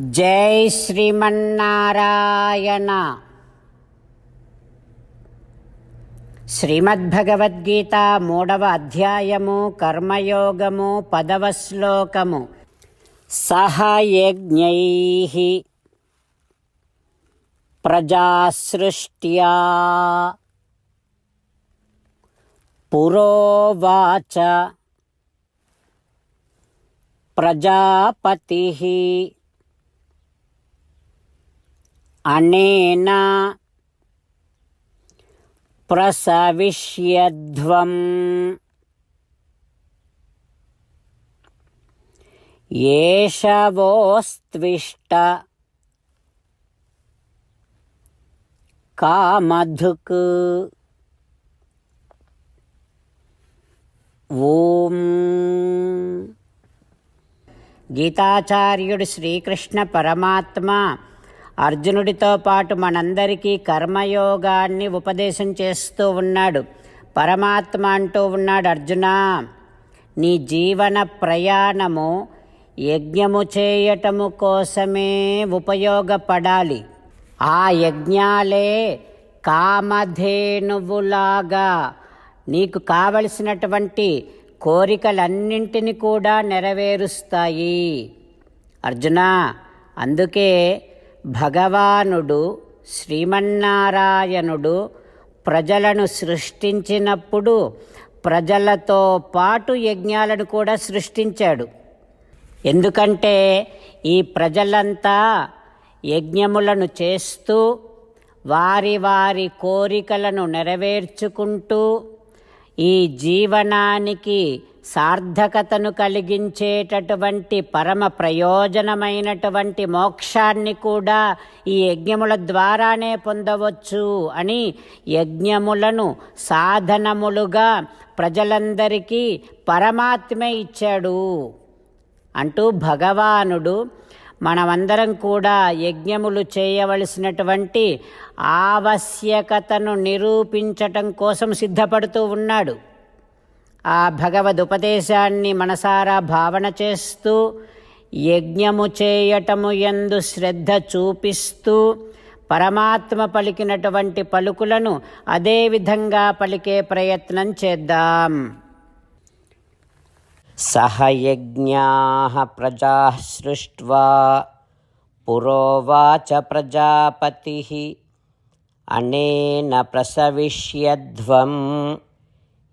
జై శ్రీమన్నారాయణ. శ్రీమద్భగవద్గీత మూడవ అధ్యాయము కర్మయోగము పదవ శ్లోకము. సహయజ్ఞై ప్రజాసృష్ట్యా. పురోవాచ ప్రజాపతి అనేన ప్రసవిష్యధ్వం ఏషవోస్త్విష్ట కామధుక్ ఓం గీతాచార్యుడు శ్రీకృష్ణ పరమాత్మ అర్జునుడితో పాటు మనందరికీ కర్మయోగాన్ని ఉపదేశం చేస్తూ ఉన్నాడు. పరమాత్మ అంటూ ఉన్నాడు అర్జున నీ జీవన ప్రయాణము యజ్ఞము చేయటము కోసమే ఉపయోగపడాలి. ఆ యజ్ఞాలే కామధేనువులాగా నీకు కావలసినటువంటి కోరికలన్నింటిని కూడా నెరవేరుస్తాయి. అర్జున అందుకే భగవానుడు శ్రీమన్నారాయణుడు ప్రజలను సృష్టించినప్పుడు ప్రజలతో పాటు యజ్ఞాలను కూడా సృష్టించాడు. ఎందుకంటే ఈ ప్రజలంతా యజ్ఞములను చేస్తూ వారి వారి కోరికలను నెరవేర్చుకుంటూ ఈ జీవనానికి సార్థకతను కలిగించేటటువంటి పరమ ప్రయోజనమైనటువంటి మోక్షాన్ని కూడా ఈ యజ్ఞముల ద్వారానే పొందవచ్చు అని యజ్ఞములను సాధనములుగా ప్రజలందరికీ పరమాత్మే ఇచ్చాడు. అంటూ భగవానుడు మనమందరం కూడా యజ్ఞములు చేయవలసినటువంటి ఆవశ్యకతను నిరూపించటం కోసం సిద్ధపడుతూ ఉన్నాడు. ఆ భగవదుపదేశాన్ని మనసారా భావన చేస్తూ యజ్ఞము చేయటము ఎందు శ్రద్ధ చూపిస్తూ పరమాత్మ పలికినటువంటి పలుకులను అదేవిధంగా పలికే ప్రయత్నం చేద్దాం. సహయజ్ఞా ప్రజా సృష్వా పురోవాచ ప్రజాపతి అనేన ప్రసవిష్యధ్వం.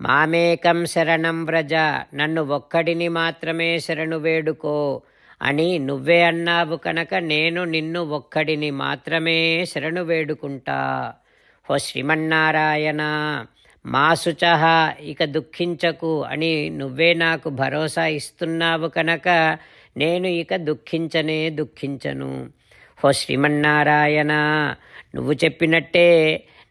మామేకం శరణం వ్రజ నన్ను ఒక్కడిని మాత్రమే శరణు వేడుకో. అని నువ్వే అన్నావు కనుక నేను నిన్ను ఒక్కడిని మాత్రమే శరణు వేడుకుంటా. ఓ శ్రీమన్నారాయణ మా శుచహ ఇక దుఃఖించకు అని నువ్వే నాకు భరోసా ఇస్తున్నావు కనుక నేను ఇక దుఃఖించనే దుఃఖించను. ఓ శ్రీమన్నారాయణ నువ్వు చెప్పినట్టే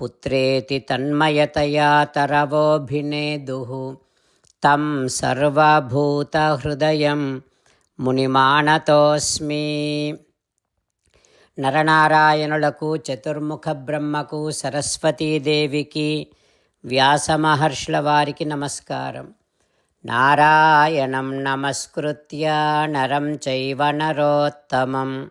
పుత్రేతి తన్మయతయా తరవోభినేదుః. తం సర్వభూతహృదయం మునిమాణతోస్మి నరనారాయణులకు చతుర్ముఖ బ్రహ్మకు సరస్వతీదేవికి వ్యాసమహర్షుల వారికి నమస్కారం. నారాయణం నమస్కృత్య నరం చైవ నరోత్తమం.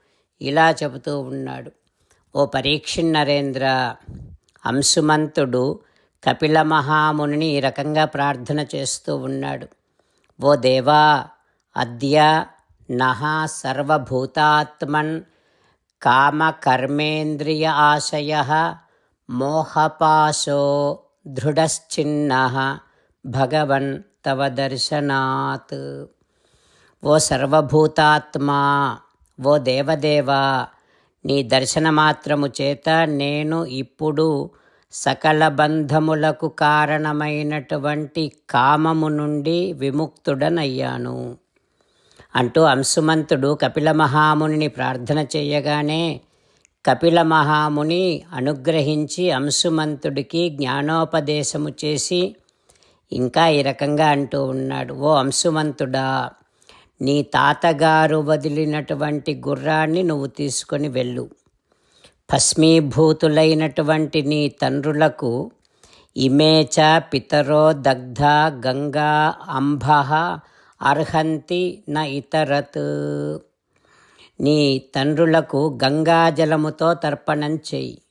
ఇలా చెబుతూ ఉన్నాడు. ఓ పరీక్షిన్నరేంద్ర అంశుమంతుడు కపిల మహామునిని ఈ రకంగా ప్రార్థన చేస్తూ ఉన్నాడు. ఓ దేవా అద్య నహ సర్వభూతాత్మన్ కామకర్మేంద్రియ ఆశయ మోహపాశో దృఢశ్చిన్న భగవన్ తవ దర్శనాత్. ఓ సర్వభూతాత్మా ఓ దేవదేవా నీ దర్శనమాత్రము చేత నేను ఇప్పుడు సకల బంధములకు కారణమైనటువంటి కామము నుండి విముక్తుడనయ్యాను. అంటూ అంశుమంతుడు కపిల మహామునిని ప్రార్థన చేయగానే కపిల మహాముని అనుగ్రహించి అంశుమంతుడికి జ్ఞానోపదేశము చేసి ఇంకా ఈ రకంగా అంటూ ఉన్నాడు. ఓ అంశుమంతుడా నీ తాతగారు వదిలినటువంటి గుర్రాన్ని నువ్వు తీసుకొని వెళ్ళు. భస్మీభూతులైనటువంటి నీ తండ్రులకు ఇమేచ పితరో దగ్ధ గంగా అంబ అర్హంతి న ఇతరత్. నీ తండ్రులకు గంగాజలముతో తర్పణం చెయ్యి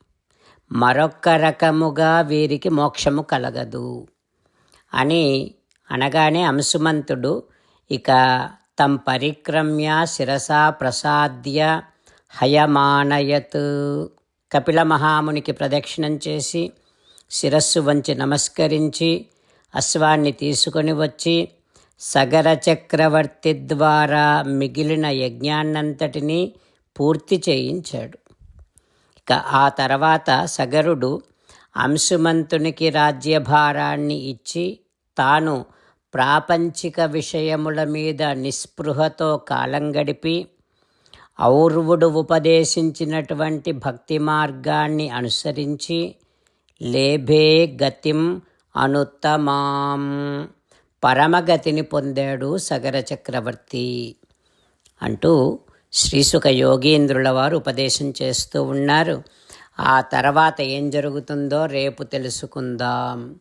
మరొక్క రకముగా వీరికి మోక్షము కలగదు. అని అనగానే అంశుమంతుడు ఇక తం పరిక్రమ్య శిరసా ప్రసాద్య హయమానయత్ కపిల మహామునికి ప్రదక్షిణం చేసి శిరస్సు వంచి నమస్కరించి అశ్వాన్ని తీసుకొని వచ్చి సగర చక్రవర్తి ద్వారా మిగిలిన యజ్ఞాన్నంతటినీ పూర్తి చేయించాడు. ఇక ఆ తర్వాత సగరుడు అంశుమంతునికి రాజ్యభారాన్ని ఇచ్చి తాను ప్రాపంచిక విషయముల మీద నిస్పృహతో కాలం గడిపి ఔర్వుడు ఉపదేశించినటువంటి భక్తి మార్గాన్ని అనుసరించి లేభే గతిం అనుత్తమాం. పరమగతిని పొందాడు సగర చక్రవర్తి. అంటూ శ్రీసుఖ యోగీంద్రుల వారు ఉపదేశం చేస్తూ ఉన్నారు. ఆ తర్వాత ఏం జరుగుతుందో రేపు తెలుసుకుందాం.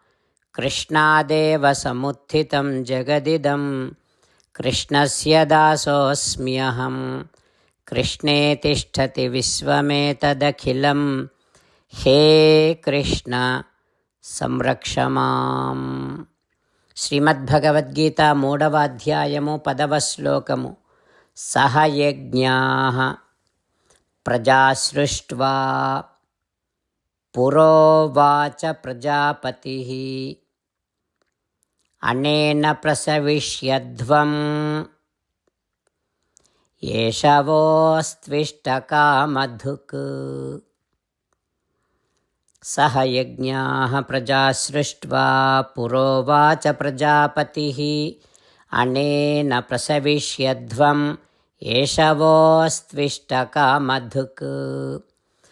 कृष्णादेव समुत्थितं जगदिदं कृष्णस्य दासोऽस्म्यहं कृष्णे तिष्ठति विश्वमेतदखिलं हे कृष्ण సంరక్ష మాం శ్రీమద్భగవద్గీత మూడవ అధ్యాయము పదవ శ్లోకము సహయజ్ఞా ప్రజాసృష్ట్వా పురోవాచ ప్రజాపతి అనేన ప్రసవిష్యధ్వం ఏషవోస్త్విష్టకామధుక్ సహ యజ్ఞా ప్రజా సృష్ట్వా పురోవాచ ప్రజాపతి అనేన ప్రసవిష్యధ్వం ఏషవోస్త్విష్టకామధుక్